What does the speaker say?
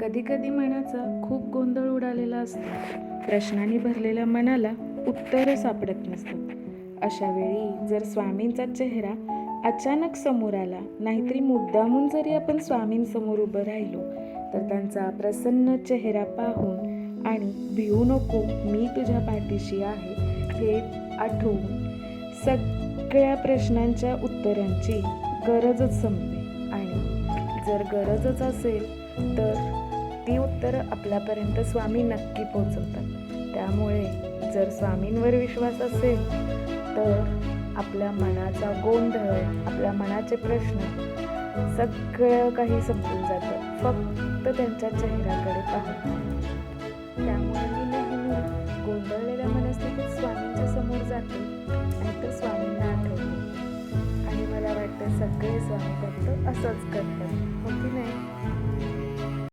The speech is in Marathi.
कधी कधी मनाचा खूप गोंधळ उडालेला असतो. प्रश्नांनी भरलेल्या मनाला उत्तरं सापडत नसतात. अशा वेळी जर स्वामींचा चेहरा अचानक समोर आला नाहीतरी मुद्दामून जरी आपण स्वामींसमोर उभं राहिलो तर त्यांचा प्रसन्न चेहरा पाहून आणि भिवू नको मी तुझ्या पाठीशी आहे हे आठवून सगळ्या प्रश्नांच्या उत्तरांची गरजच संपते. आणि जर गरजच असेल तर तर आपल्यापर्यंत स्वामी नक्की पोचवतात त्यामुळे जर स्वामींवर विश्वास असेल तर आपल्या मनाचा गोंधळ आपल्या मनाचे प्रश्न सगळं काही संपून जातं. फक्त त्यांच्या चेहऱ्याकडे पाहून. त्यामुळे मी नेहमी गोंधळलेल्या मनस्थितीत स्वामींच्या समोर जाते आणि तर स्वामींना आठवते. आणि मला वाटतं सगळे स्वामी फक्त असंच करतात. हो की नाही?